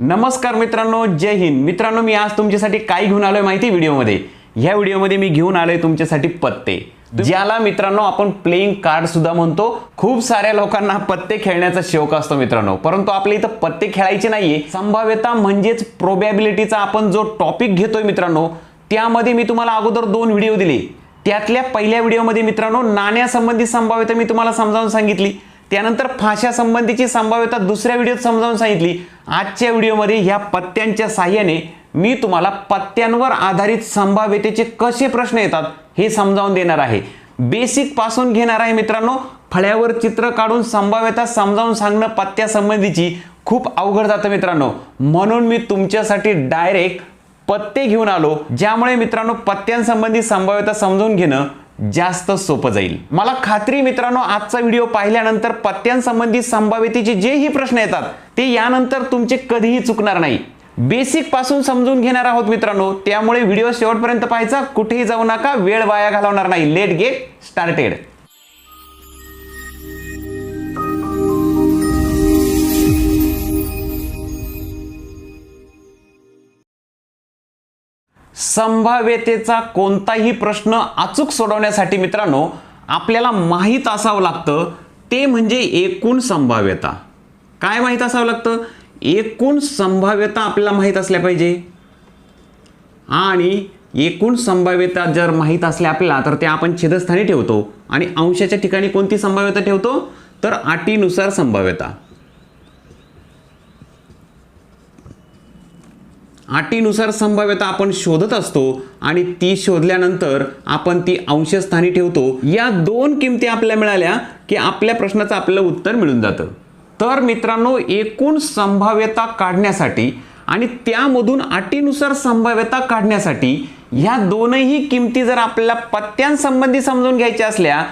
नमस्कार मित्रांनो जय हिंद. मित्रांनो मी आज तुमच्यासाठी काय घेऊन आलोय माहिती व्हिडिओमध्ये? ह्या व्हिडिओमध्ये मी घेऊन आलोय तुमच्यासाठी पत्ते. ज्याला मित्रांनो आपण प्लेइंग कार्ड सुद्धा म्हणतो. खूप साऱ्या लोकांना पत्ते खेळण्याचा शौक असतो मित्रांनो. परंतु आपल्या इथं पत्ते खेळायचे नाहीये. संभाव्यता म्हणजेच प्रोबॅबिलिटीचा आपण जो टॉपिक घेतोय मित्रांनो त्यामध्ये मी तुम्हाला अगोदर दोन व्हिडिओ दिले. त्यातल्या पहिल्या व्हिडिओमध्ये मित्रांनो नाण्यासंबंधी संभाव्यता मी तुम्हाला समजावून सांगितली. त्यानंतर फाशासंबंधीची संभाव्यता दुसऱ्या व्हिडिओत समजावून सांगितली. आजच्या व्हिडिओमध्ये ह्या पत्त्यांच्या साह्याने मी तुम्हाला पत्त्यांवर आधारित संभाव्यतेचे कसे प्रश्न येतात हे समजावून देणार आहे. बेसिकपासून घेणार आहे मित्रांनो फळ्यावर चित्र काढून संभाव्यता समजावून सांगणं पत्त्यासंबंधीची खूप अवघड जातं मित्रांनो. म्हणून मी तुमच्यासाठी डायरेक्ट पत्ते घेऊन आलो ज्यामुळे मित्रांनो पत्त्यांसंबंधी संभाव्यता समजून घेणं जास्त सोपं जाईल. मला खात्री मित्रांनो आजचा व्हिडिओ पाहिल्यानंतर पत्त्यांसंबंधी संभाव्यतेचे जेही प्रश्न येतात ते यानंतर तुमचे कधीही चुकणार नाही. बेसिकपासून समजून घेणार आहोत मित्रांनो त्यामुळे व्हिडिओ शेवटपर्यंत पाहायचा कुठेही जाऊ नका वेळ वाया घालवणार नाही. लेट गेट स्टार्टेड संभाव्यतेचा कोणताही प्रश्न अचूक सोडवण्यासाठी मित्रांनो आपल्याला माहीत असावं लागतं ते म्हणजे एकूण संभाव्यता. काय माहीत असावं लागतं? एकूण संभाव्यता आपल्याला माहीत असल्या पाहिजे. आणि एकूण संभाव्यता जर माहीत असल्या आपल्याला तर ते आपण छेदस्थानी ठेवतो. आणि अंशाच्या ठिकाणी कोणती संभाव्यता ठेवतो? तर अटीनुसार संभाव्यता. अटीनुसार संभाव्यता आपण शोधत असतो आणि ती शोधल्यानंतर आपण ती अंशस्थानी ठेवतो. या दोन किमती आपल्या मिळाल्या की आपल्या प्रश्नाचं आपल्याला उत्तर मिळून जातं. तर मित्रांनो एकूण संभाव्यता काढण्यासाठी आणि त्यामधून अटीनुसार संभाव्यता काढण्यासाठी ह्या दोनही किमती जर आपल्याला पत्त्यांसंबंधी समजून घ्यायच्या असल्या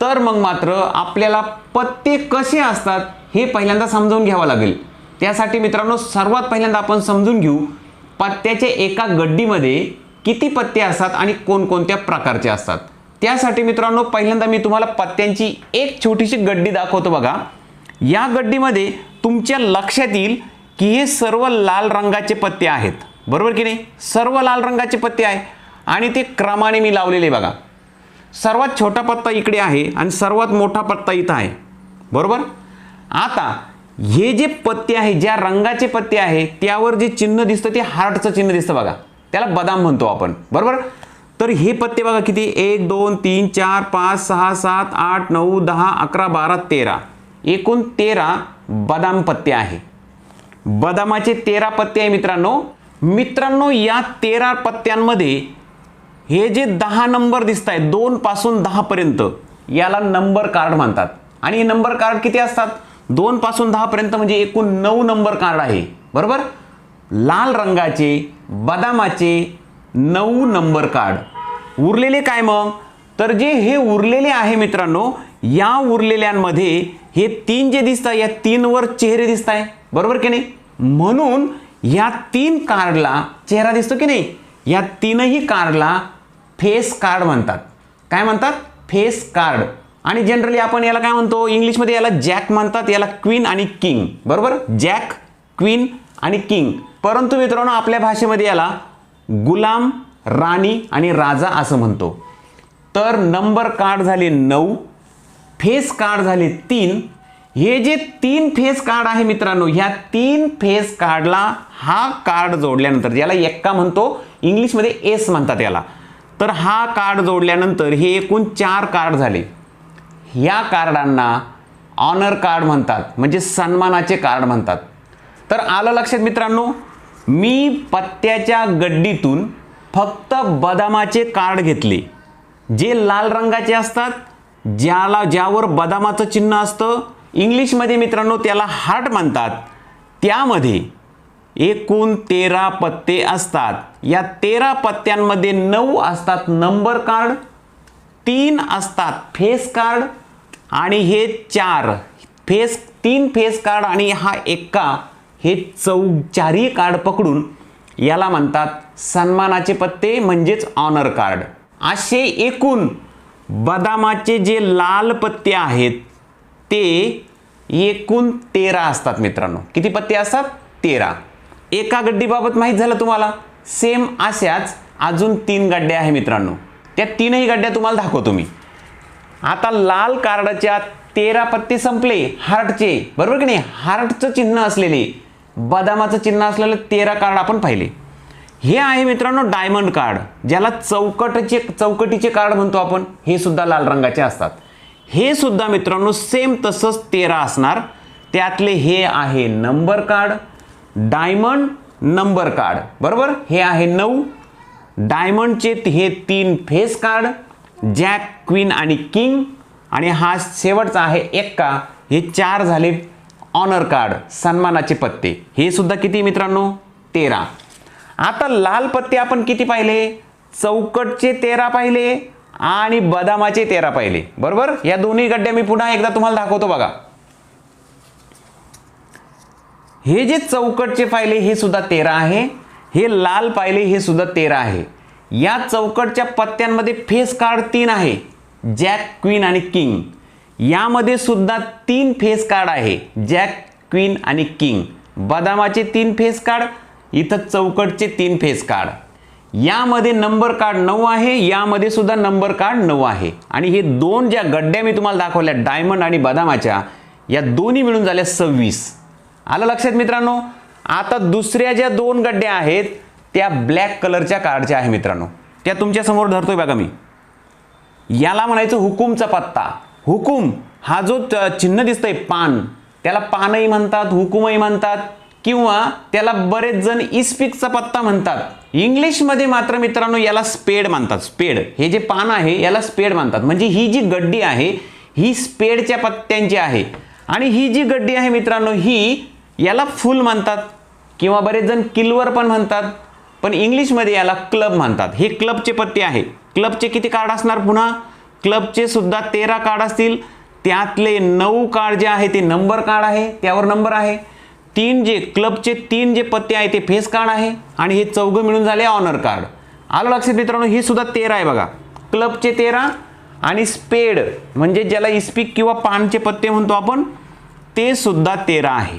तर मग मात्र आपल्याला पत्ते कसे असतात हे पहिल्यांदा समजावून घ्यावं लागेल. त्यासाठी मित्रांनो सर्वात पहिल्यांदा आपण समजून घेऊ. पत्त्याच्या एका गड्डीमध्ये किती पत्ते असतात आणि कोणकोणत्या प्रकारचे असतात? त्यासाठी मित्रांनो पहिल्यांदा मी तुम्हाला पत्त्यांची एक छोटीशी गड्डी दाखवतो बघा. या गड्डीमध्ये तुमच्या लक्षात येईल की हे सर्व लाल रंगाचे पत्ते आहेत. बरोबर की नाही? सर्व लाल रंगाचे पत्ते आहे आणि ते क्रमाने मी लावलेले बघा. सर्वात छोटा पत्ता इकडे आहे आणि सर्वात मोठा पत्ता इथं आहे. बरोबर? आता हे जे पत्ते आहे ज्या रंगाचे पत्ते आहे त्यावर जे चिन्ह दिसतं ते हार्टचं चिन्ह दिसतं बघा. त्याला बदाम म्हणतो आपण. बरोबर? तर हे पत्ते बघा किती? एक दोन तीन चार पाच सहा सात आठ नऊ दहा अकरा बारा तेरा. एकूण तेरा बदाम पत्ते आहे. बदामाचे तेरा पत्ते आहे मित्रांनो. मित्रांनो या तेरा पत्त्यांमध्ये हे जे दहा नंबर दिसत आहेत दोनपासून दहापर्यंत याला नंबर कार्ड म्हणतात. आणि हे नंबर कार्ड किती असतात? दोन पासून दहा पर्यंत म्हणजे एकूण नऊ नंबर कार्ड आहे. बरोबर? लाल रंगाचे बदामाचे नऊ नंबर कार्ड. उरलेले काय मग? तर जे हे उरलेले आहे मित्रांनो या उरलेल्यांमध्ये हे तीन जे दिसत आहे या तीनवर चेहरे दिसत आहे बरोबर की नाही? म्हणून या तीन कार्डला चेहरा दिसतो की नाही? या तीनही कार्डला फेस कार्ड म्हणतात. काय म्हणतात? Face card. आणि जनरली आपण याला काय म्हणतो? इंग्लिशमध्ये याला जॅक म्हणतात याला क्वीन आणि किंग बरोबर? जॅक क्वीन आणि किंग परंतु मित्रांनो आपल्या भाषेमध्ये याला गुलाम राणी आणि राजा असं म्हणतो. तर नंबर कार्ड झाले नऊ फेस कार्ड झाले तीन. हे जे तीन फेस कार्ड आहे मित्रांनो ह्या तीन फेस कार्डला हा कार्ड जोडल्यानंतर ज्याला एक्का म्हणतो इंग्लिशमध्ये एस म्हणतात याला. तर हा कार्ड जोडल्यानंतर हे एकूण चार कार्ड झाले. ह्या कार्डांना ऑनर कार्ड म्हणतात. म्हणजे सन्मानाचे कार्ड म्हणतात. तर आलं लक्षात मित्रांनो? मी पत्त्याच्या गड्डीतून फक्त बदामाचे कार्ड घेतले. जे लाल रंगाचे असतात ज्याला ज्यावर बदामाचं चिन्ह असतं इंग्लिशमध्ये मित्रांनो त्याला हार्ट म्हणतात. त्यामध्ये एकूण तेरा पत्ते असतात. या तेरा पत्त्यांमध्ये नऊ असतात नंबर कार्ड तीन असतात फेस कार्ड आणि हे चार फेस तीन फेस कार्ड आणि हा एक्का हे चौ चारही कार्ड पकडून याला म्हणतात सन्मानाचे पत्ते म्हणजेच ऑनर कार्ड असे एकूण बदामाचे जे लाल पत्ते आहेत ते एकूण तेरा असतात मित्रांनो. किती पत्ते असतात? तेरा. एका गड्डीबाबत माहीत झालं तुम्हाला? सेम अशाच अजून तीन गड्ड्या आहे मित्रांनो. त्या तीनही गड्ड्या तुम्हाला दाखवतो मी. आता लाल कार्डाच्या तेरा पत्ते संपले हार्टचे. बरोबर की नाही? हार्टचं चिन्ह असलेले बदामाचं चिन्ह असलेले तेरा कार्ड आपण पाहिले. हे आहे मित्रांनो डायमंड कार्ड ज्याला चौकटचे चौकटीचे कार्ड म्हणतो आपण. हे सुद्धा लाल रंगाचे असतात. हे सुद्धा मित्रांनो सेम तसंच तेरा असणार. त्यातले हे आहे number card diamond number card. बरोबर? हे आहे नऊ. डायमंडचे हे तीन फेस कार्ड जॅक क्वीन आणि किंग आणि हा शेवटचा आहे एक्का. हे चार झाले ऑनर कार्ड सन्मानाचे पत्ते. हे सुद्धा किती मित्रांनो? तेरा. आता लाल पत्ते आपण किती पाहिले? चौकटचे तेरा पाहिले आणि बदामाचे तेरा पाहिले. बरोबर? या दोन्ही गड्ड्या मी पुन्हा एकदा तुम्हाला दाखवतो बघा. हे जे चौकटचे पाहिले हे सुद्धा तेरा आहे. हे लाल पाहिले हे सुद्धा तेरा आहे. या चौकटच्या पत्त्यांमध्ये फेस कार्ड तीन आहे. जॅक क्वीन आणि किंग यामध्ये सुद्धा तीन फेस कार्ड आहे. जॅक क्वीन आणि किंग बदामाचे तीन फेस कार्ड इथं चौकटचे तीन फेस कार्ड यामध्ये नंबर कार्ड नऊ आहे यामध्ये सुद्धा नंबर कार्ड नऊ आहे. आणि हे दोन ज्या गड्ड्या मी तुम्हाला दाखवल्या डायमंड आणि बदामाच्या या दोन्ही मिळून झाल्या सव्वीस. आलं लक्षात मित्रांनो? आता दुसऱ्या ज्या दोन गड्ड्या आहेत त्या ब्लॅक कलरच्या कार्डच्या आहे मित्रांनो. त्या तुमच्यासमोर धरतोय बघा मी. याला म्हणायचं हुकुमचा पत्ता. हुकुम हा जो त- चिन्ह दिसतंय पान. त्याला पानही म्हणतात हुकुमही म्हणतात किंवा त्याला बरेच जण इस्पिकचा पत्ता म्हणतात. इंग्लिशमध्ये मात्र मित्रांनो याला स्पेड म्हणतात. स्पेड हे जे पान आहे याला स्पेड म्हणतात. म्हणजे ही जी गड्डी आहे ही स्पेडच्या पत्त्यांची आहे. आणि ही जी गड्डी आहे मित्रांनो ही याला फुल म्हणतात. किंवा बरेच जण किल्वर पण म्हणतात. पण इंग्लिशमध्ये याला क्लब म्हणतात. हे क्लबचे पत्ते आहे. क्लबचे किती कार्ड असणार पुन्हा? क्लबचे सुद्धा तेरा कार्ड असतील. त्यातले नऊ कार्ड जे आहे ते नंबर कार्ड आहे. त्यावर नंबर आहे. तीन जे क्लबचे तीन जे पत्ते आहे ते फेस कार्ड आहे. आणि हे चौघं मिळून झाले ऑनर कार्ड. आलं लक्षात मित्रांनो? हे सुद्धा तेरा आहे बघा. क्लबचे तेरा आणि स्पेड म्हणजे ज्याला इस्पिक किंवा पानचे पत्ते म्हणतो आपण ते सुद्धा तेरा आहे.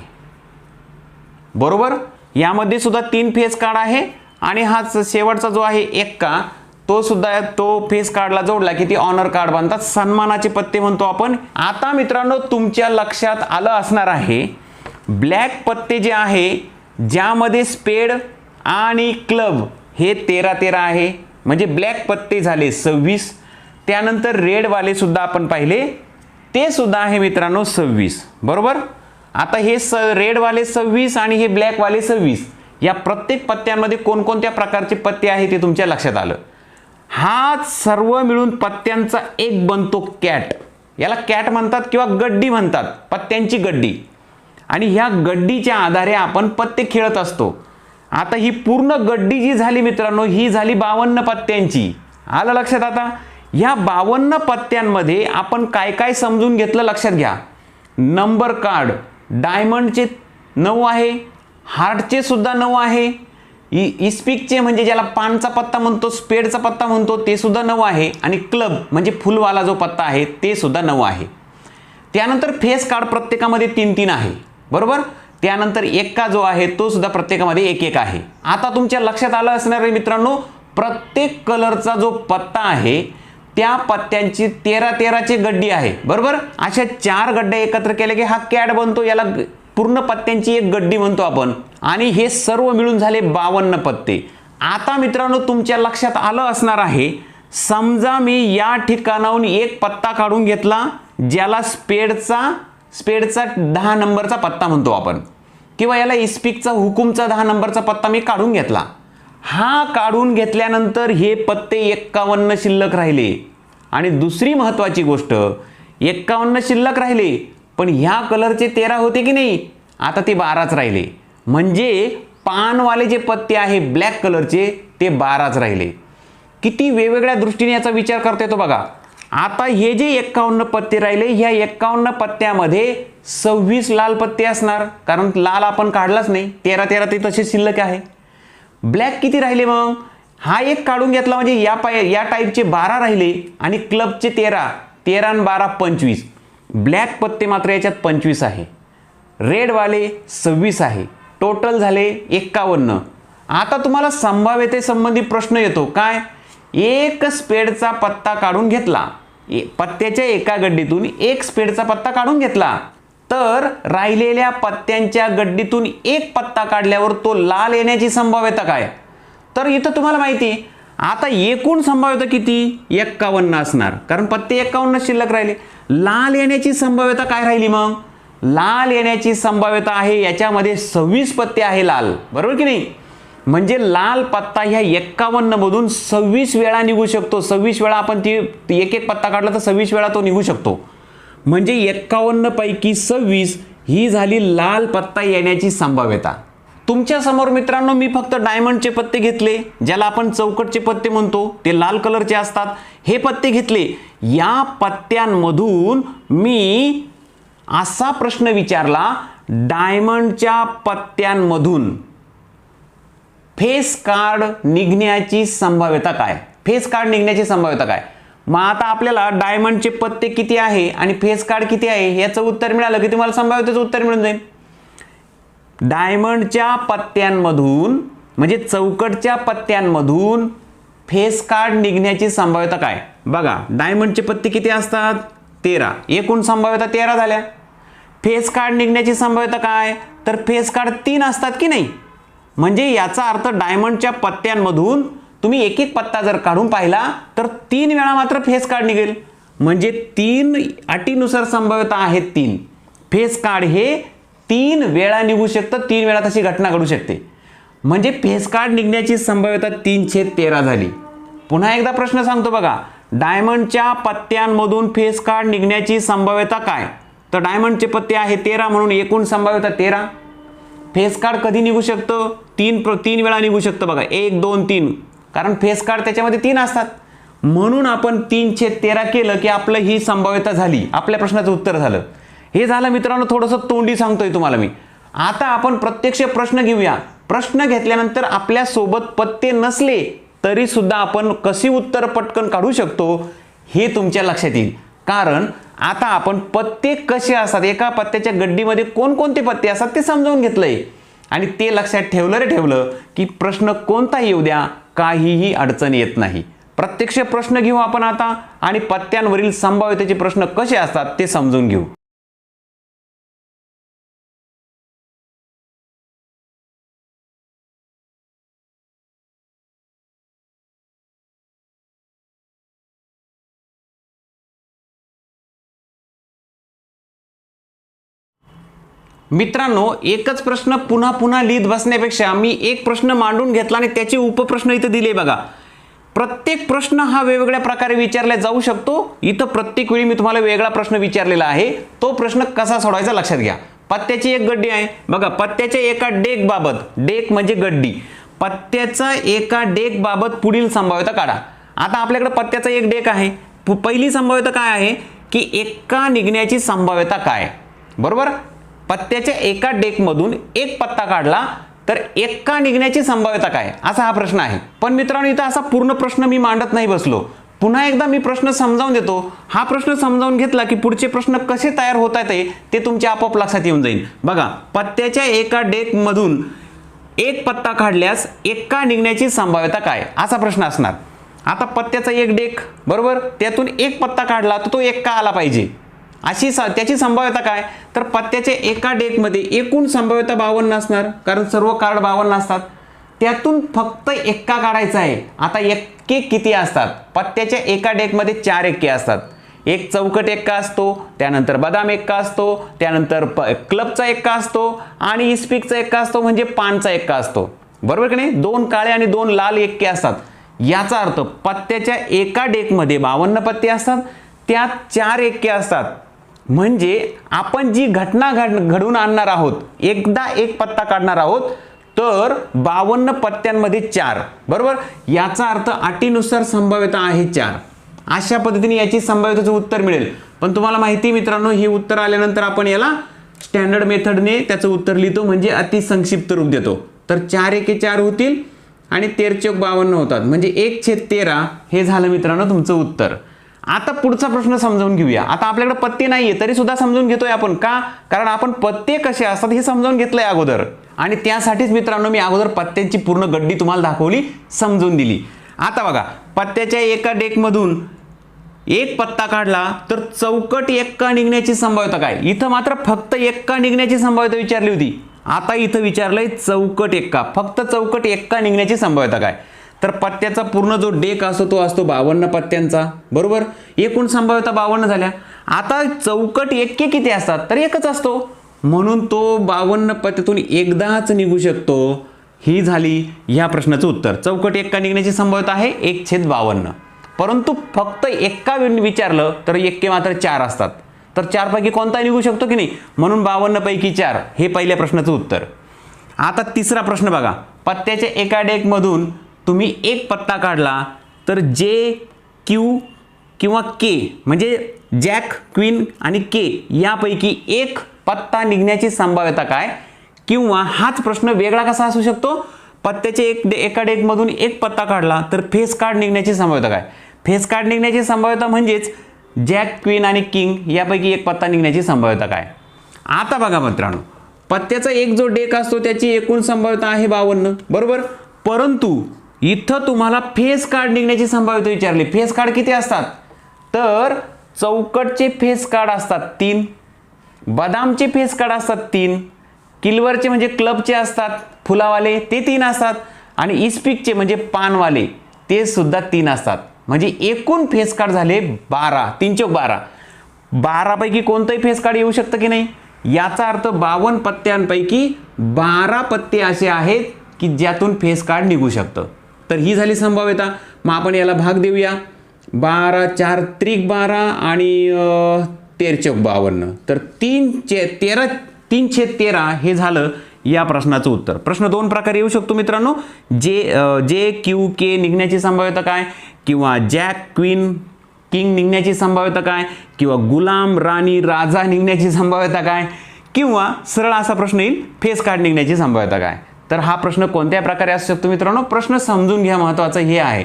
बरोबर? यामध्ये सुद्धा तीन फेस कार्ड आहे. आणि हा शेवटचा जो आहे एक्का तो सुद्धा तो फेस कार्डला जोडला की ती ऑनर कार्ड बनतात. सन्मानाचे पत्ते म्हणतो आपण. आता मित्रांनो तुमच्या लक्षात आलं असणार आहे ब्लॅक पत्ते जे आहे ज्यामध्ये स्पेड आणि क्लब हे तेरा तेरा आहे. म्हणजे ब्लॅक पत्ते झाले सव्वीस त्यानंतर रेडवाले सुद्धा आपण पाहिले ते सुद्धा आहे मित्रांनो सव्वीस. बरोबर? आता हे स रेडवाले सव्वीस आणि हे ब्लॅकवाले सव्वीस. या प्रत्येक पत्त्यांमध्ये कोणकोणत्या प्रकारचे पत्ते आहे ते तुमच्या लक्षात आलं? हा सर्व मिळून पत्त्यांचा एक बनतो कॅट. याला कॅट म्हणतात किंवा गड्डी म्हणतात पत्त्यांची गड्डी. आणि ह्या गड्डीच्या आधारे आपण पत्ते खेळत असतो. आता ही पूर्ण गड्डी जी झाली मित्रांनो ही झाली बावन्न पत्त्यांची. आलं लक्षात आता? ह्या बावन्न पत्त्यांमध्ये आपण काय काय समजून घेतलं लक्षात घ्या. नंबर कार्ड डायमंडचे नऊ आहे हार्टचे सुद्धा नऊ आहे. इ इस्पिकचे म्हणजे ज्याला पानचा पत्ता म्हणतो स्पेडचा पत्ता म्हणतो ते सुद्धा नऊ आहे. आणि क्लब म्हणजे फुलवाला जो पत्ता आहे ते सुद्धा नऊ आहे. त्यानंतर फेस कार्ड प्रत्येकामध्ये तीन तीन आहे. बरोबर? त्यानंतर एक्का जो आहे तो सुद्धा प्रत्येकामध्ये एक एक आहे. आता तुमच्या लक्षात आलं असणार आहे मित्रांनो प्रत्येक कलरचा जो पत्ता आहे त्या पत्त्यांची तेरा तेराची गड्डी आहे. बरोबर? अशा चार गड्ड्या एकत्र केल्या की हा कॅड बनतो याला पूर्ण पत्त्यांची एक गड्डी म्हणतो आपण. आणि हे सर्व मिळून झाले बावन्न पत्ते. आता मित्रांनो तुमच्या लक्षात आलं असणार आहे समजा मी या ठिकाणाहून एक पत्ता काढून घेतला ज्याला स्पेडचा स्पेडचा दहा नंबरचा पत्ता म्हणतो आपण. किंवा याला इस्पिकचा हुकुमचा दहा नंबरचा पत्ता मी काढून घेतला. हा काढून घेतल्यानंतर हे पत्ते एक्कावन्न शिल्लक राहिले. आणि दुसरी महत्त्वाची गोष्ट एक्कावन्न शिल्लक राहिले. पण ह्या कलरचे तेरा होते की नाही? आता ते बाराच राहिले. म्हणजे पानवाले जे पत्ते आहे ब्लॅक कलरचे ते बाराच राहिले. किती वेगवेगळ्या दृष्टीने याचा विचार करता येतो बघा. आता हे जे एक्कावन्न पत्ते राहिले ह्या एक्कावन्न पत्त्यामध्ये सव्वीस लाल पत्ते असणार. कारण लाल आपण काढलाच नाही. तेरा तेरा ते तसे शिल्लक आहे. ब्लॅक किती राहिले मग? हा एक काढून घेतला म्हणजे या पाय या टाईपचे बारा राहिले आणि क्लबचे तेरा. तेरा आणि बारा पंचवीस. ब्लॅक पत्ते मात्र याच्यात पंचवीस आहे. रेडवाले सव्वीस आहे. टोटल झाले एक्कावन्न. आता तुम्हाला संभाव्यतेसंबंधी प्रश्न येतो. काय? एक स्पेडचा पत्ता काढून घेतला. ए- पत्त्याच्या एका गड्डीतून एक स्पेडचा पत्ता काढून घेतला. तर राहिलेल्या पत्त्यांच्या गड्डीतून एक पत्ता काढल्यावर तो लाल येण्याची संभाव्यता काय? तर इथं तुम्हाला माहिती आहे, आता एकूण संभाव्यता किती? एक्कावन्न असणार. कारण पत्ते एक्कावन्न शिल्लक राहिले. लाल येण्याची संभाव्यता काय राहिली मग? लाल येण्याची संभाव्यता आहे याच्यामध्ये सव्वीस पत्ते आहे लाल. बरोबर की नाही? म्हणजे लाल पत्ता ह्या एक्कावन्न मधून सव्वीस वेळा निघू शकतो. सव्वीस वेळा आपण ती एक एक पत्ता काढला तर सव्वीस वेळा तो निघू शकतो. म्हणजे एक्कावन्न पैकी सव्वीस ही झाली लाल पत्ता येण्याची संभाव्यता. तुमच्यासमोर मित्रांनो मी फक्त डायमंडचे पत्ते घेतले ज्याला आपण चौकटचे पत्ते म्हणतो. ते लाल कलरचे असतात. हे पत्ते घेतले. या पत्त्यांमधून मी असा प्रश्न विचारला डायमंडच्या पत्त्यांमधून फेस कार्ड निघण्याची संभाव्यता काय? फेस कार्ड निघण्याची संभाव्यता काय? मग आता आपल्याला डायमंडचे पत्ते किती आहे आणि फेस कार्ड किती आहे याचं उत्तर मिळालं की तुम्हाला संभाव्यतेचं उत्तर मिळून जाईल. डायमंडच्या पत्त्यांमधून म्हणजे चौकटच्या पत्त्यांमधून फेस कार्ड निघण्याची संभाव्यता काय? बघा डायमंडचे पत्ते किती असतात? तेरा. एकूण संभाव्यता तेरा झाल्या. फेस कार्ड निघण्याची संभाव्यता काय? तर फेस कार्ड तीन असतात की नाही? म्हणजे याचा अर्थ डायमंडच्या पत्त्यांमधून तुम्ही एक एक पत्ता जर काढून पाहिला तर तीन वेळा मात्र फेस कार्ड निघेल. म्हणजे तीन अटीनुसार संभाव्यता आहेत तीन. फेस कार्ड हे तीन वेळा निघू शकतं तीन वेळा तशी घटना घडू शकते. म्हणजे फेसकार्ड निघण्याची संभाव्यता तीनशे तेरा झाली. पुन्हा एकदा प्रश्न सांगतो बघा. डायमंडच्या पत्त्यांमधून फेसकार्ड निघण्याची संभाव्यता काय? तर डायमंडचे पत्ते आहे तेरा म्हणून एकूण संभाव्यता तेरा. फेसकार्ड कधी निघू शकतं? तीन प्र तीन वेळा निघू शकतं बघा. एक दोन तीन. कारण फेसकार्ड त्याच्यामध्ये तीन असतात. म्हणून आपण तीनशे तेरा केलं की आपलं ही संभाव्यता झाली. आपल्या प्रश्नाचं उत्तर झालं. हे झालं मित्रांनो थोडंसं तोंडी सांगतोय तुम्हाला मी. आता आपण प्रत्यक्ष प्रश्न घेऊया. प्रश्न घेतल्यानंतर आपल्यासोबत पत्ते नसले तरी सुद्धा आपण कशी उत्तर पटकन काढू शकतो हे तुमच्या लक्षात येईल. कारण आता आपण पत्ते कसे असतात एका पत्त्याच्या गड्डीमध्ये कोणकोणते पत्ते असतात ते समजावून घेतलंय. आणि ते लक्षात ठेवलं रे ठेवलं की प्रश्न कोणता येऊ द्या काहीही अडचण येत नाही. प्रत्यक्ष प्रश्न घेऊ आपण आता आणि पत्त्यांवरील संभाव्यतेचे प्रश्न कसे असतात ते समजून घेऊ. मित्रांनो एकच प्रश्न पुन्हा पुन्हा लिहित बसण्यापेक्षा मी एक प्रश्न मांडून घेतला आणि त्याचे उपप्रश्न इथं दिले बघा. प्रत्येक प्रश्न हा वेगवेगळ्या प्रकारे विचारला जाऊ शकतो. इथं प्रत्येक वेळी मी तुम्हाला वेगळा प्रश्न विचारलेला आहे. तो प्रश्न कसा सोडवायचा लक्षात घ्या. पत्त्याची एक गड्डी आहे. बघा पत्त्याच्या एका डेक बाबत डेक म्हणजे गड्डी. पत्त्याचा एका डेक बाबत पुढील संभाव्यता काढा. आता आपल्याकडे पत्त्याचा एक डेक आहे. पहिली संभाव्यता काय आहे? की एका निघण्याची संभाव्यता काय? बरोबर? पत्त्याच्या एका डेकमधून एक पत्ता काढला तर एका निघण्याची संभाव्यता काय? असा हा प्रश्न आहे. पण मित्रांनो इथं असा पूर्ण प्रश्न मी मांडत नाही बसलो. पुन्हा एकदा मी प्रश्न समजावून देतो. हा प्रश्न समजावून घेतला की पुढचे प्रश्न कसे तयार होत आहेत ते तुमच्या आपोआप लक्षात येऊन जाईल. बघा पत्त्याच्या एका डेकमधून एक पत्ता काढल्यास एका निघण्याची संभाव्यता काय? असा प्रश्न असणार. आता पत्त्याचा एक डेक बरोबर? त्यातून एक पत्ता काढला तर तो एक का आला पाहिजे. अशी स- त्याची संभाव्यता काय? तर पत्त्याच्या एका डेकमध्ये एकूण संभाव्यता बावन्न असणार कारण सर्व कार्ड बावन्न असतात. त्यातून फक्त एक्का काढायचा आहे. आता एक्के किती असतात? पत्त्याच्या एका डेकमध्ये चार एक्के असतात. एक चौकट एक्का असतो त्यानंतर बदाम एक्का असतो त्यानंतर प क्लबचा एक्का असतो आणि इस्पिकचा एक्का असतो म्हणजे पानचा एक्का असतो. बरोबर की नाही? दोन काळे आणि दोन लाल एक्के असतात. याचा अर्थ पत्त्याच्या एका डेकमध्ये बावन्न पत्ते असतात त्यात चार एक्के असतात. म्हणजे आपण जी घटना घड घडून आणणार आहोत एकदा एक पत्ता काढणार आहोत तर बावन्न पत्त्यांमध्ये चार. बरोबर? याचा अर्थ अटीनुसार संभाव्यता आहे चार. अशा पद्धतीने याची संभाव्यतेचं उत्तर मिळेल. पण तुम्हाला माहिती आहे मित्रांनो हे उत्तर आल्यानंतर आपण याला स्टँडर्ड मेथडने त्याचं उत्तर लिहितो म्हणजे अति संक्षिप्त रूप देतो. तर चार एके चार होतील आणि तेरचे बावन्न होतात. म्हणजे एक छेद तेरा हे झालं मित्रांनो तुमचं उत्तर. आता पुढचा प्रश्न समजावून घेऊया. आता आपल्याकडे पत्ते नाहीये तरी सुद्धा समजून घेतोय आपण. का? कारण आपण पत्ते कसे असतात हे समजावून घेतलंय अगोदर. आणि त्यासाठीच मित्रांनो मी अगोदर पत्त्यांची पूर्ण गड्डी तुम्हाला दाखवली समजून दिली. आता बघा पत्त्याच्या एका डेकमधून एक पत्ता काढला तर चौकट एक्का निघण्याची संभाव्यता काय? इथं मात्र फक्त एक्का निघण्याची संभाव्यता विचारली होती. आता इथं विचारलंय चौकट एक्का. फक्त चौकट एक्का निघण्याची संभाव्यता काय? तर पत्त्याचा पूर्ण जो डेक असतो तो असतो बावन्न पत्त्यांचा. बरोबर? एकूण संभाव्यता बावन्न झाल्या. आता चौकट एक्के किती असतात? तर एकच असतो. म्हणून तो बावन्न पत्त्यातून एकदाच निघू शकतो. ही झाली ह्या प्रश्नाचं उत्तर. चौकट एक्का निघण्याची संभाव्यता आहे एक छेद बावन्न. परंतु फक्त एक्का विचारलं तर एक्के मात्र चार असतात. तर चारपैकी कोणता निघू शकतो की नाही? म्हणून बावन्नपैकी चार. हे पहिल्या प्रश्नाचं उत्तर. आता तिसरा प्रश्न बघा. पत्त्याच्या एका डेकमधून तुम्ही एक पत्ता काढला तर जे क्यू किंवा के म्हणजे जॅक क्वीन आणि के यापैकी एक पत्ता निघण्याची संभाव्यता काय? किंवा हाच प्रश्न वेगळा कसा असू शकतो? पत्त्याचे एक डे- एका डेकमधून एक पत्ता काढला तर फेस कार्ड निघण्याची संभाव्यता काय? फेस कार्ड निघण्याची संभाव्यता म्हणजेच जॅक क्वीन आणि किंग यापैकी एक पत्ता निघण्याची संभाव्यता काय? आता बघा मित्रांनो पत्त्याचा एक जो डेक असतो त्याची एकूण संभाव्यता आहे बावन्न बरोबर? परंतु इथं तुम्हाला फेस कार्ड निघण्याची संभाव्यता विचारली. फेस कार्ड किती असतात? तर चौकटचे फेस कार्ड असतात तीन. बदामचे फेस कार्ड असतात तीन. किल्वरचे म्हणजे क्लबचे असतात फुलावाले ते तीन असतात आणि इस्पिकचे म्हणजे पानवाले ते सुद्धा तीन असतात. म्हणजे एकूण फेस कार्ड झाले बारा तीन चौक बारा. बारापैकी कोणतंही फेस कार्ड येऊ शकतं की नाही? याचा अर्थ बावन्न पत्त्यांपैकी बारा पत्ते असे आहेत की ज्यातून फेस कार्ड निघू शकतं. तर ही झाली संभाव्यता. मग आपण याला भाग देऊया. बारा चार त्रिक बारा आणि तेरचे बावन्न. तर तीन चे तेरा तीनशे तेरा हे झालं या प्रश्नाचं उत्तर. प्रश्न दोन प्रकारे येऊ शकतो मित्रांनो. जे जे क्यू के निघण्याची संभाव्यता काय? किंवा जॅक क्वीन किंग निघण्याची संभाव्यता काय? किंवा गुलाम राणी राजा निघण्याची संभाव्यता काय? किंवा सरळ असा प्रश्न येईल फेस कार्ड निघण्याची संभाव्यता काय? तर हा प्रश्न कोणत्या प्रकारे असू शकतो मित्रांनो? प्रश्न समजून घ्या महत्त्वाचं हे आहे.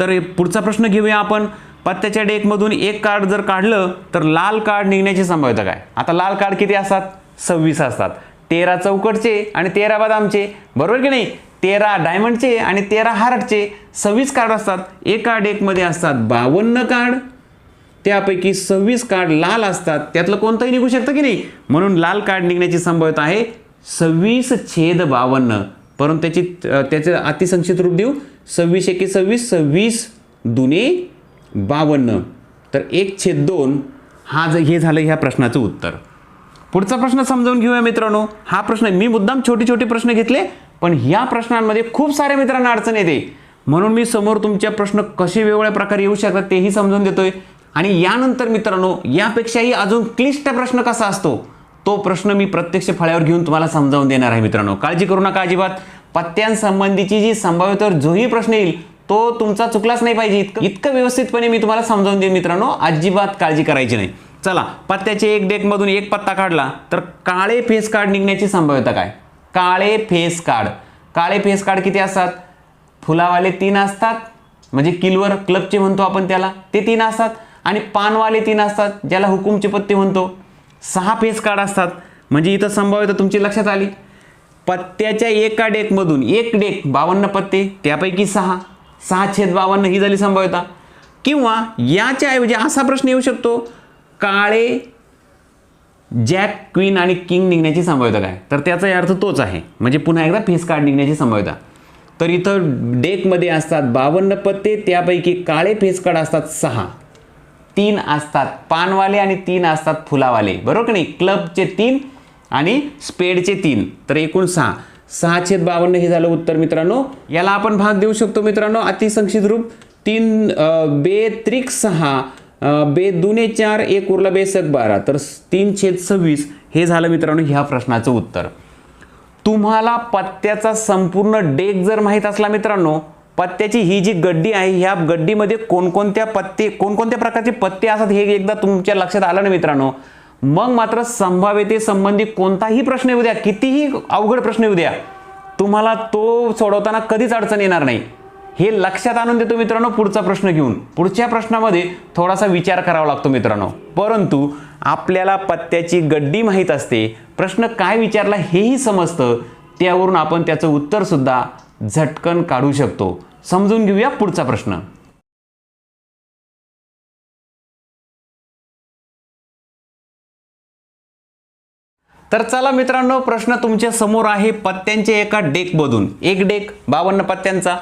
तर पुढचा प्रश्न घेऊया आपण. पत्त्याच्या डेकमधून एक कार्ड जर काढलं तर लाल कार्ड निघण्याची संभाव्यता काय? आता लाल कार्ड किती असतात? सव्वीस असतात. तेरा चौकटचे आणि तेरा बदामचे. बरोबर की नाही? तेरा डायमंडचे आणि तेरा हार्टचे. सव्वीस कार्ड असतात. एका डेकमध्ये असतात बावन्न कार्ड. त्यापैकी सव्वीस कार्ड लाल असतात. त्यातलं कोणतंही निघू शकतं की नाही? म्हणून लाल कार्ड निघण्याची संभाव्यता आहे सव्वीस छेद बावन्न. परंतु त्याची त्याचं अतिसंक्षित रूप देऊ. सव्वीस एके सव्वीस सव्वीस दुने बावन्न. तर एक छेद दोन हा जर हे झालं ह्या प्रश्नाचं उत्तर. पुढचा प्रश्न समजावून घेऊया मित्रांनो. हा प्रश्न मी मुद्दाम छोटे छोटे प्रश्न घेतले पण ह्या प्रश्नांमध्ये खूप साऱ्या मित्रांना अडचण येते. म्हणून मी समोर तुमच्या प्रश्न कसे वेगवेगळ्या प्रकारे येऊ शकतात तेही समजून देतोय. आणि यानंतर मित्रांनो यापेक्षाही अजून क्लिष्ट प्रश्न कसा असतो? तो प्रश्न मी प्रत्यक्ष फळ्यावर घेऊन तुम्हाला समजावून देणार आहे मित्रांनो. काळजी करू नका अजिबात. पत्त्यांसंबंधीची जी संभाव्यतेवर जोही प्रश्न येईल तो तुमचा चुकलाच नाही पाहिजे. इतकं इतकं व्यवस्थितपणे मी तुम्हाला समजावून देईन मित्रांनो. अजिबात काळजी करायची नाही. चला पत्त्याचे एक डेकमधून एक पत्ता काढला तर काळे फेस कार्ड निघण्याची संभाव्यता काय? काळे फेस कार्ड काळे फेस कार्ड किती असतात? फुलावाले तीन असतात. म्हणजे किलवर क्लबचे म्हणतो आपण त्याला. ते तीन असतात. आणि पानवाले तीन असतात ज्याला हुकुमचे पत्ते म्हणतो. सहा फेस कार्ड असतात. म्हणजे इथं संभाव्यता तुमची लक्षात आली. पत्त्याच्या एका डेकमधून एक डेक बावन्न पत्ते त्यापैकी सहा. सहा छेद बावन्न ही झाली संभाव्यता. किंवा याच्या ऐवजी असा प्रश्न येऊ शकतो काळे जॅक क्वीन आणि किंग निघण्याची संभाव्यता काय? तर त्याचा अर्थ तोच आहे. म्हणजे पुन्हा एकदा फेस कार्ड निघण्याची संभाव्यता. तर इथं डेकमध्ये असतात बावन्न पत्ते त्यापैकी काळे फेस कार्ड असतात सहा. तीन असतात. पानवाले आणि तीन असतात फुलावाले. बरोबर की नाही? क्लबचे तीन आणि स्पेडचे तीन. तर एकूण सहा. सहा छेद बावन्न हे झालं उत्तर मित्रांनो. याला आपण भाग देऊ शकतो मित्रांनो. अतिसंक्षित रूप. तीन बे त्रिक सहा. बे दुने चार एक उरला बेसक बारा. तर तीन छेद सव्वीस हे झालं मित्रांनो ह्या प्रश्नाचं उत्तर. तुम्हाला पत्त्याचा संपूर्ण डेक जर माहीत असला मित्रांनो पत्त्याची ही जी गड्डी आहे ह्या गड्डीमध्ये कोणकोणत्या पत्ते कोणकोणत्या प्रकारचे पत्ते असतात हे एकदा तुमच्या लक्षात आलं ना मित्रांनो? मग मात्र संभाव्यतेसंबंधी कोणताही प्रश्न येऊ द्या कितीही अवघड प्रश्न येऊ द्या तुम्हाला तो सोडवताना कधीच अडचण येणार नाही. हे लक्षात आणून देतो मित्रांनो पुढचा प्रश्न घेऊन. पुढच्या प्रश्नामध्ये थोडासा विचार करावा लागतो मित्रांनो. परंतु आपल्याला पत्त्याची गड्डी माहीत असते. प्रश्न काय विचारला हेही समजतं. त्यावरून आपण त्याचं उत्तरसुद्धा झटकन काढू शकतो. समजून घेऊया पुढचा प्रश्न. तर चला मित्रांनो प्रश्न तुमच्यासमोर आहे. पत्त्यांचे एका डेकमधून एक डेक बावन्न पत्त्यांचा.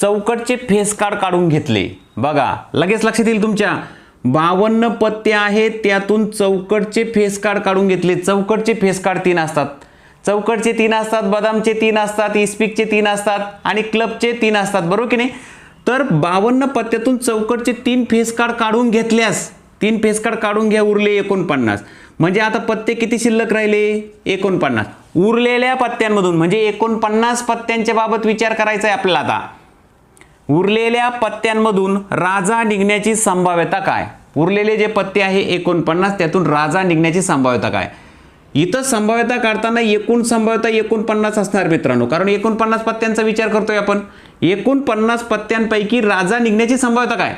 चौकटचे फेस कार्ड काढून घेतले. बघा लगेच लक्षात येईल तुमच्या. बावन्न पत्ते आहेत त्यातून चौकटचे फेस कार्ड काढून घेतले. चौकटचे फेस कार्ड तीन असतात. चौकटचे तीन असतात बदामचे तीन असतात इस्पिकचे तीन असतात आणि क्लबचे तीन असतात. बरोबर की नाही? तर बावन्न पत्त्यातून चौकटचे तीन फेस कार्ड काढून घेतल्यास तीन फेस कार्ड काढून घ्या उरले एकोणपन्नास. म्हणजे आता पत्ते किती शिल्लक राहिले? एकोणपन्नास. उरलेल्या पत्त्यांमधून म्हणजे एकोणपन्नास पत्त्यांच्या बाबत विचार करायचा आहे आपल्याला आता. उरलेल्या पत्त्यांमधून राजा निघण्याची संभाव्यता काय? उरलेले जे पत्ते आहे एकोणपन्नास त्यातून राजा निघण्याची संभाव्यता काय? इथं संभाव्यता काढताना एकूण संभाव्यता एकोणपन्नास असणार मित्रांनो. कारण एकोणपन्नास पत्त्यांचा विचार करतोय आपण. एकोणपन्नास पत्त्यांपैकी राजा निघण्याची संभाव्यता काय?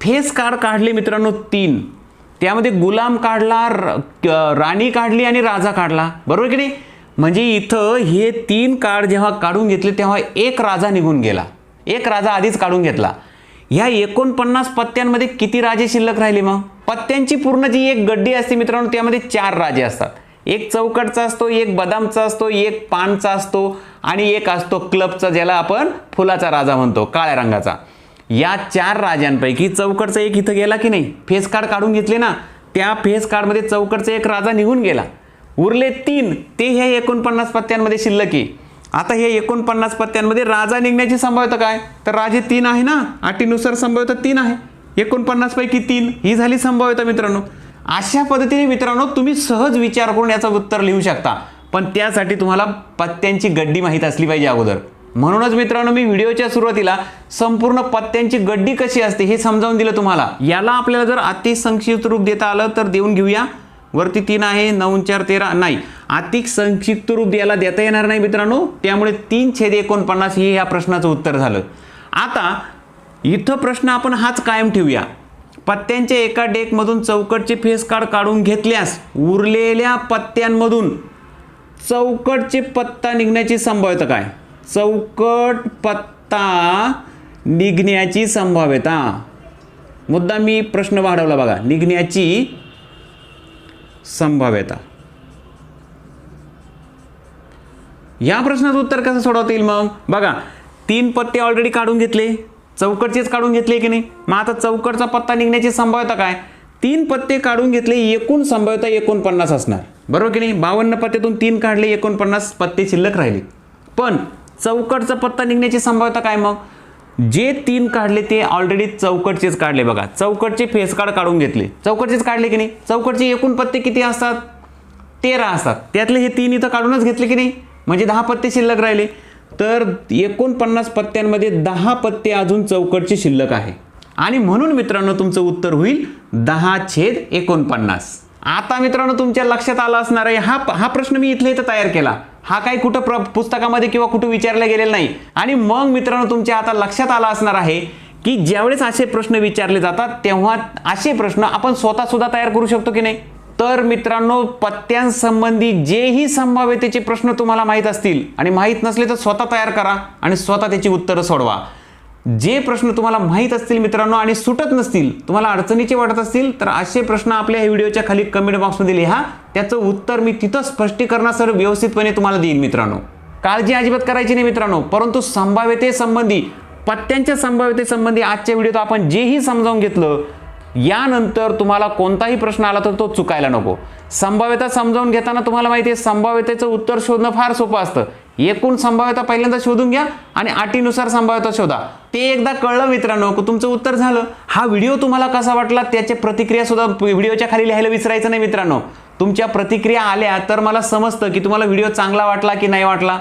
फेस कार्ड काढले मित्रांनो तीन. त्यामध्ये गुलाम काढला र- राणी काढली आणि राजा काढला. बरोबर की नाही? म्हणजे इथं हे तीन कार्ड जेव्हा काढून घेतले तेव्हा एक राजा निघून गेला. एक राजा आधीच काढून घेतला. ह्या एकोणपन्नास पत्त्यांमध्ये किती राजे शिल्लक राहिले मग? पत्त्यांची पूर्ण जी एक गड्डी असते मित्रांनो त्यामध्ये चार राजे असतात. एक चौकटचा असतो एक बदामचा असतो एक पानचा असतो आणि एक असतो क्लबचा ज्याला आपण फुलाचा राजा म्हणतो काळ्या रंगाचा. या चार राजांपैकी चौकटचा एक इथं गेला की नाही? फेस कार्ड काढून घेतले ना त्या फेस कार्डमध्ये चौकटचा एक राजा निघून गेला. उरले तीन ते हे एकोणपन्नास पत्त्यांमध्ये शिल्लक आहे. आता हे एकोणपन्नास पत्त्यांमध्ये राजा निघण्याची संभाव्यता काय? तर राजे तीन आहे ना अटीनुसार संभाव्यता तीन आहे. एकोणपन्नासपैकी तीन ही झाली संभाव्यता मित्रांनो. अशा पद्धतीने मित्रांनो तुम्ही सहज विचार करून याचं उत्तर लिहू शकता. पण त्यासाठी तुम्हाला पत्त्यांची गड्डी माहीत असली पाहिजे अगोदर. म्हणूनच मित्रांनो मी व्हिडिओच्या सुरुवातीला संपूर्ण पत्त्यांची गड्डी कशी असते हे समजावून दिलं तुम्हाला. याला आपल्याला जर अति संक्षिप्त रूप देता आलं तर देऊन घेऊया. वरती तीन आहे नऊ चार तेरा नाही. अतिक संक्षिप्त रूप याला देता येणार नाही मित्रांनो. त्यामुळे तीन छेद एकोणपन्नास हे या प्रश्नाचं उत्तर झालं. आता इथं प्रश्न आपण हाच कायम ठेवूया. पत्त्यांच्या एका डेकमधून चौकटचे फेस कार्ड काढून घेतल्यास उरलेल्या पत्त्यांमधून चौकटचे पत्ता निघण्याची संभाव्यता काय? चौकट पत्ता निघण्याची संभाव्यता. मुद्दा मी प्रश्न वाढवला बघा. निघण्याची संभाव्यता. या प्रश्नाचं उत्तर कसं सोडवता येईल मग? बघा तीन पत्ते ऑलरेडी काढून घेतले. चौकटचेच काढून घेतले की नाही? मग आता चौकटचा पत्ता निघण्याची संभाव्यता काय? तीन पत्ते काढून घेतले एकूण संभाव्यता एकोणपन्नास असणार. बरोबर की नाही? बावन्न पत्त्यातून तीन काढले एकोणपन्नास पत्ते शिल्लक राहिले. पण चौकटचा पत्ता निघण्याची संभाव्यता काय मग? जे तीन काढले ते ऑलरेडी चौकटचेच काढले बघा. चौकटचे फेस कार्ड काढून घेतले. चौकटचेच काढले की नाही? चौकटचे एकूण पत्ते किती असतात? तेरा असतात. त्यातले हे तीन इथं काढूनच घेतले की नाही? म्हणजे दहा पत्ते शिल्लक राहिले. तर एकोणपन्नास पत्त्यांमध्ये दहा पत्ते अजून चौकटची शिल्लक आहे. आणि म्हणून मित्रांनो तुमचं उत्तर होईल दहा छेद एकोणपन्नास. आता मित्रांनो तुमच्या लक्षात आला असणार आहे हा हा प्रश्न मी इथल्या इथं तयार केला. हा काही कुठं प्र पुस्तकामध्ये किंवा कुठं विचारला गेलेला नाही. आणि मग मित्रांनो तुमच्या आता लक्षात आला असणार आहे की ज्यावेळेस असे प्रश्न विचारले जातात तेव्हा असे प्रश्न आपण स्वतः सुद्धा तयार करू शकतो की नाही? तर मित्रांनो पत्त्यांसंबंधी जेही संभाव्यतेचे प्रश्न तुम्हाला माहीत असतील आणि माहीत नसले तर स्वतः तयार करा आणि स्वतः त्याची उत्तरं सोडवा. जे प्रश्न तुम्हाला माहीत असतील मित्रांनो आणि सुटत नसतील तुम्हाला अडचणीचे वाटत असतील तर असे प्रश्न आपल्या या व्हिडिओच्या खाली कमेंट बॉक्समध्ये लिहा. त्याचं उत्तर मी तिथं स्पष्टीकरणासह व्यवस्थितपणे तुम्हाला देईन मित्रांनो. काळजी अजिबात करायची नाही मित्रांनो परंतु संभाव्यतेसंबंधी पत्त्यांच्या संभाव्यतेसंबंधी आजच्या व्हिडिओत आपण जेही समजावून घेतलं यानंतर तुम्हाला कोणताही प्रश्न आला तर तो चुकायला नको. संभाव्यता समजावून घेताना तुम्हाला माहिती आहे संभाव्यतेचं उत्तर शोधणं फार सोपं असतं. एकूण संभाव्यता पहिल्यांदा शोधून घ्या आणि अटीनुसार संभाव्यता शोधा. ते एकदा कळलं मित्रांनो की तुमचं उत्तर झालं. हा व्हिडिओ तुम्हाला कसा वाटला त्याचे प्रतिक्रिया सुद्धा व्हिडिओच्या खाली लिहायला विसरायचं नाही मित्रांनो. तुमच्या प्रतिक्रिया आल्या तर मला समजतं की तुम्हाला व्हिडिओ चांगला वाटला की नाही वाटला.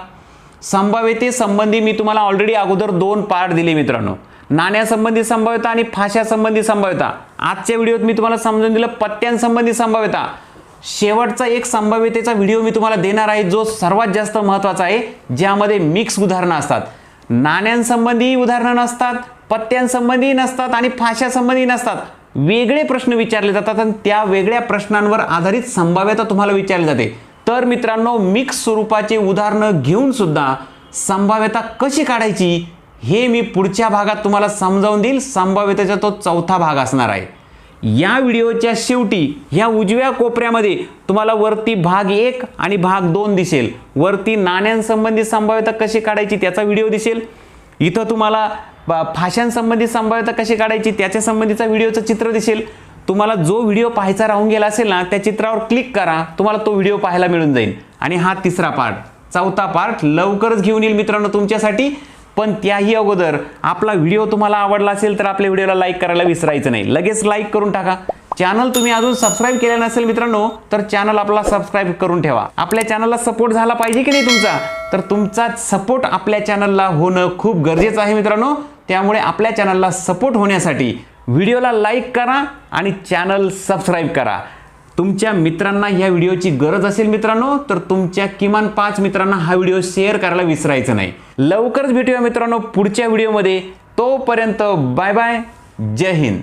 संभाव्यतेसंबंधी मी तुम्हाला ऑलरेडी अगोदर दोन पार्ट दिले मित्रांनो. नाण्यासंबंधी संभाव्यता आणि फाश्यासंबंधी संभाव्यता. आजच्या व्हिडिओत मी तुम्हाला समजून दिलं पत्त्यांसंबंधी संभाव्यता. शेवटचा एक संभाव्यतेचा व्हिडिओ मी तुम्हाला देणार आहे जो सर्वात जास्त महत्त्वाचा आहे ज्यामध्ये मिक्स उदाहरणं असतात. नाण्यांसंबंधी उदाहरणं नसतात पत्त्यांसंबंधी नसतात आणि फाश्यासंबंधी नसतात. वेगळे प्रश्न विचारले जातात आणि त्या वेगळ्या प्रश्नांवर आधारित संभाव्यता तुम्हाला विचारली जाते. तर मित्रांनो मिक्स स्वरूपाचे उदाहरणं घेऊन सुद्धा संभाव्यता कशी काढायची? हे मी पुढच्या भागात तुम्हाला समजावून देईल. संभाव्यतेचा तो चौथा भाग असणार आहे. या व्हिडिओच्या शेवटी ह्या उजव्या कोपऱ्यामध्ये तुम्हाला वरती भाग एक आणि भाग दोन दिसेल. वरती नाण्यांसंबंधी संभाव्यता कशी काढायची त्याचा व्हिडिओ दिसेल. इथं तुम्हाला फाशांसंबंधी संभाव्यता कशी काढायची त्याच्या संबंधीचा व्हिडिओचं चित्र दिसेल. तुम्हाला जो व्हिडिओ पाहायचा राहून गेला असेल ना त्या चित्रावर क्लिक करा तुम्हाला तो व्हिडिओ पाहायला मिळून जाईल. आणि हा तिसरा पार्ट. चौथा पार्ट लवकरच घेऊन येईल मित्रांनो तुमच्यासाठी. पण त्याही अगोदर आपला व्हिडिओ तुम्हाला आवडला असेल तर आपल्या व्हिडिओला लाईक करायला विसरायचं नाही. लगेच लाईक करून टाका. चॅनल तुम्ही अजून सबस्क्राईब केलं नसेल मित्रांनो तर चॅनल आपला सबस्क्राईब करून ठेवा. आपल्या चॅनलला सपोर्ट झाला पाहिजे की नाही तुमचा? तर तुमचा सपोर्ट आपल्या चॅनलला होणं खूप गरजेचं आहे मित्रांनो. त्यामुळे आपल्या चॅनलला सपोर्ट होण्यासाठी व्हिडिओला लाईक करा आणि चॅनल सबस्क्राईब करा. तुमच्या मित्रांना ह्या व्हिडिओची गरज असेल मित्रांनो तर तुमच्या किमान पाच मित्रांना हा व्हिडिओ शेअर करायला विसरायचं नाही. लवकरच भेटूया मित्रांनो पुढच्या व्हिडिओमध्ये. तोपर्यंत बाय बाय. जय हिंद.